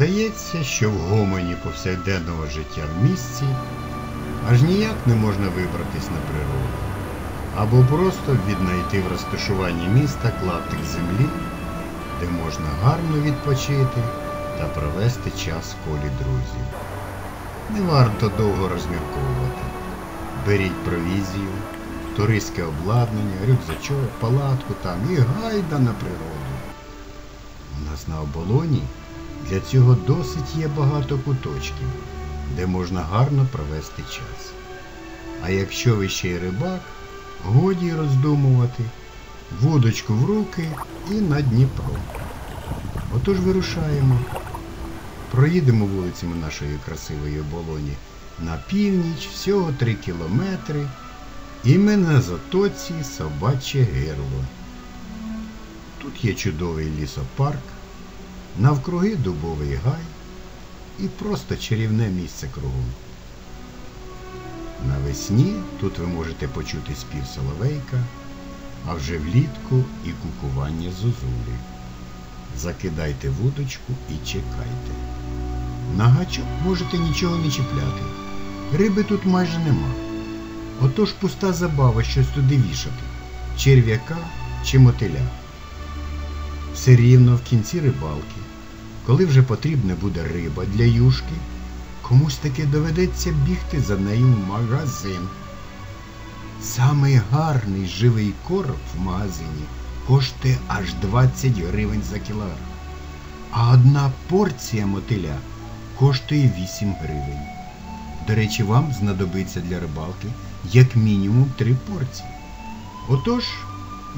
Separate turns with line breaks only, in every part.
Здається, що в гомоні повсякденного життя в місті аж ніяк не можна вибратись на природу, або просто віднайти в розташуванні міста клаптик землі, де можна гарно відпочити та провести час в колі друзів. Не варто довго розмірковувати. Беріть провізію, туристське обладнання, рюкзачок, палатку там і гайда на природу. У нас на оболоні для цього досить є багато куточків, де можна гарно провести час. А якщо ви ще й рибак, годі роздумувати, вудочку в руки і на Дніпро. Отож вирушаємо. Проїдемо вулицями нашої красивої оболоні на північ, всього 3 кілометри, і ми на затоці собаче гирло. Тут є чудовий лісопарк, навкруги дубовий гай і просто чарівне місце кругом. Навесні тут ви можете почути спів соловейка, а вже влітку і кукування зозулі. Закидайте вудочку і чекайте. На гачок можете нічого не чіпляти. Риби тут майже нема. Отож пуста забава щось туди вішати, черв'яка чи мотиля. Все рівно в кінці рибалки, коли вже потрібна буде риба для юшки, комусь таки доведеться бігти за нею в магазин. Самий гарний живий короб в магазині коштує аж 20 гривень за кілограм, а одна порція мотиля коштує 8 гривень. До речі, вам знадобиться для рибалки як мінімум 3 порції. Отож,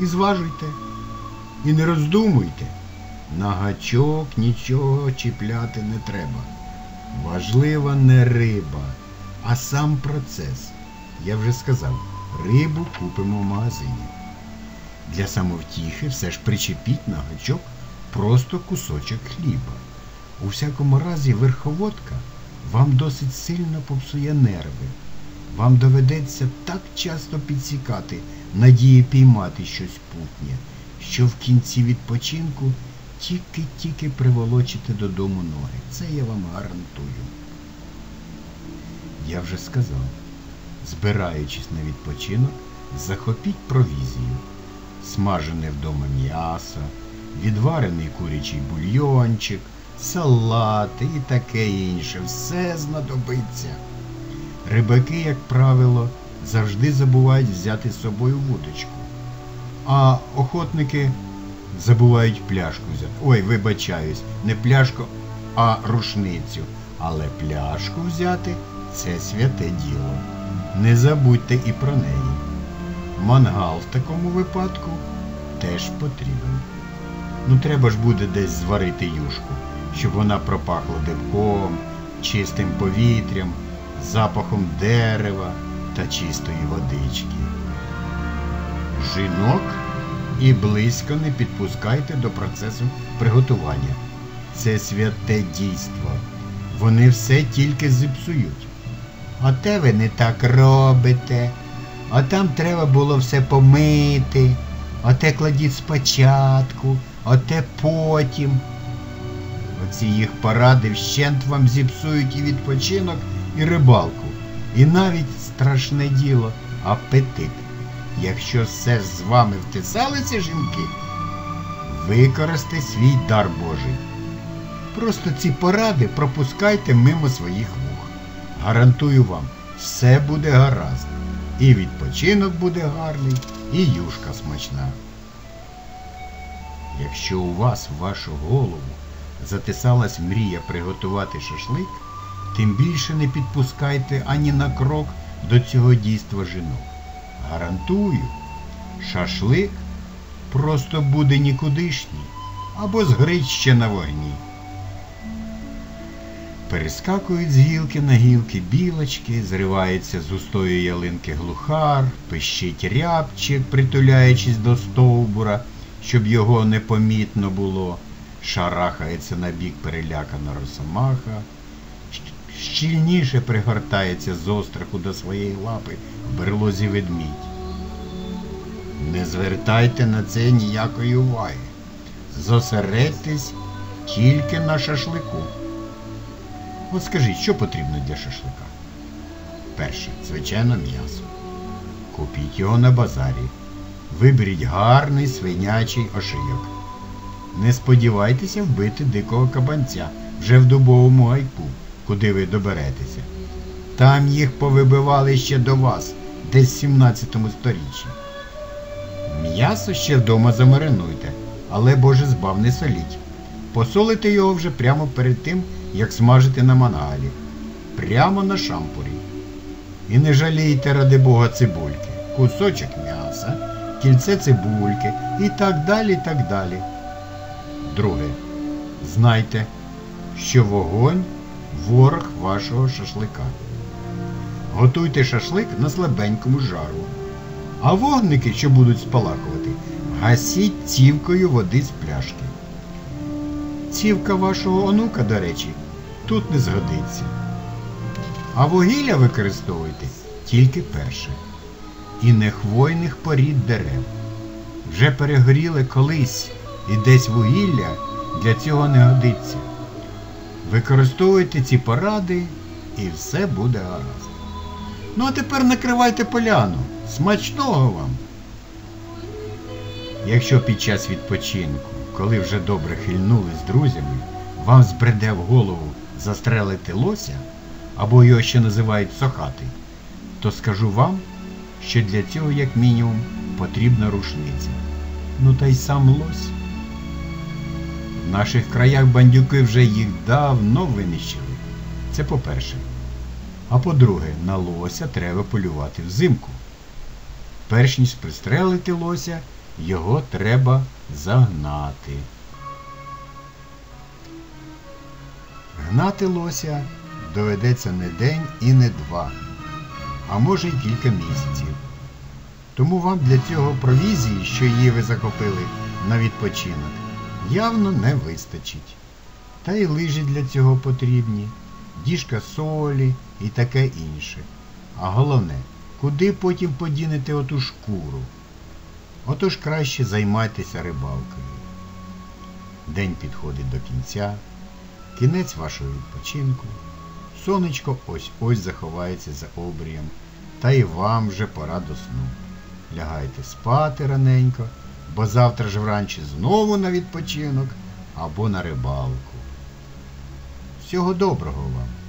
і зважуйте, і не роздумуйте, на гачок нічого чіпляти не треба. Важлива не риба, а сам процес. Я вже сказав, рибу купимо в магазині. Для самовтіхи все ж причепіть на гачок просто кусочок хліба. У всякому разі, верховодка вам досить сильно попсує нерви. Вам доведеться так часто підсікати надії піймати щось путнє, що в кінці відпочинку тільки-тільки приволочите додому ноги. Це я вам гарантую. Я вже сказав, збираючись на відпочинок, захопіть провізію, смажене вдома м'ясо, відварений курячий бульйончик, салати і таке інше. Все знадобиться. Рибаки, як правило, завжди забувають взяти з собою вудочку. А охотники забувають пляшку взяти. Ой, вибачаюсь, не пляшку, а рушницю. Але пляшку взяти це святе діло. Не забудьте і про неї. Мангал в такому випадку теж потрібен. Ну, треба ж буде десь зварити юшку, щоб вона пропахла дивком, чистим повітрям, запахом дерева та чистої водички. Жінок і близько не підпускайте до процесу приготування. Це святе дійство. Вони все тільки зіпсують. А те ви не так робите. А там треба було все помити. А те кладіть спочатку, а те потім. Оці їх поради вщент вам зіпсують і відпочинок, і рибалку. І навіть страшне діло апетит. Якщо все з вами втисалися жінки, використай свій дар Божий. Просто ці поради пропускайте мимо своїх вух. Гарантую вам, все буде гаразд. І відпочинок буде гарний, і юшка смачна. Якщо у вас в вашу голову затисалась мрія приготувати шашлик, тим більше не підпускайте ані на крок до цього дійства жінок. Гарантую, шашлик просто буде нікудишній або згрить ще на вогні. Перескакують з гілки на гілки білочки, зривається з густої ялинки глухар, пищить рябчик, притуляючись до стовбура, щоб його непомітно було, шарахається на бік перелякана росомаха, щільніше пригортається з остраху до своєї лапи в берлозі ведмідь. Не звертайте на це ніякої уваги. Зосередьтесь тільки на шашлику. От скажіть, що потрібно для шашлика? Перше, звичайно, м'ясо. Купіть його на базарі. Виберіть гарний свинячий ошийок. Не сподівайтеся вбити дикого кабанця вже в дубовому гайку, куди ви доберетеся. Там їх повибивали ще до вас, десь в 17 сторіччі. М'ясо ще вдома замаринуйте, але боже збав не соліть. Посолите його вже прямо перед тим, як смажити на мангалі. Прямо на шампурі. І не жалійте, ради Бога, цибульки, кусочок м'яса, кільце цибульки і так далі, так далі. Друге. Знайте, що вогонь ворог вашого шашлика. Готуйте шашлик на слабенькому жару. А вогники, що будуть спалахувати, гасіть цівкою води з пляшки. Цівка вашого онука, до речі, тут не згодиться. А вугілля використовуйте тільки перше. І не хвойних порід дерев. Вже перегоріли колись і десь вугілля для цього не годиться. Використовуйте ці поради і все буде гаразд. Ну а тепер накривайте поляну. Смачного вам! Якщо під час відпочинку, коли вже добре хильнули з друзями, вам збреде в голову застрелити лося, або його ще називають сохати, то скажу вам, що для цього, як мінімум, потрібна рушниця. Ну та й сам лось. В наших краях бандюки вже їх давно винищили. Це по-перше. А по-друге, на лося треба полювати взимку. Перш ніж пристрелити лося, його треба загнати. Гнати лося доведеться не день і не два, а може й кілька місяців. Тому вам для цього провізії, що її ви захопили на відпочинок, явно не вистачить. Та й лижі для цього потрібні, діжка солі і таке інше. А головне, куди потім подінете оту шкуру? Отож краще займайтеся рибалкою. День підходить до кінця, кінець вашого відпочинку. Сонечко ось-ось заховається за обрієм, та й вам вже пора до сну. Лягайте спати раненько, бо завтра ж вранці знову на відпочинок або на рибалку. Всього доброго вам!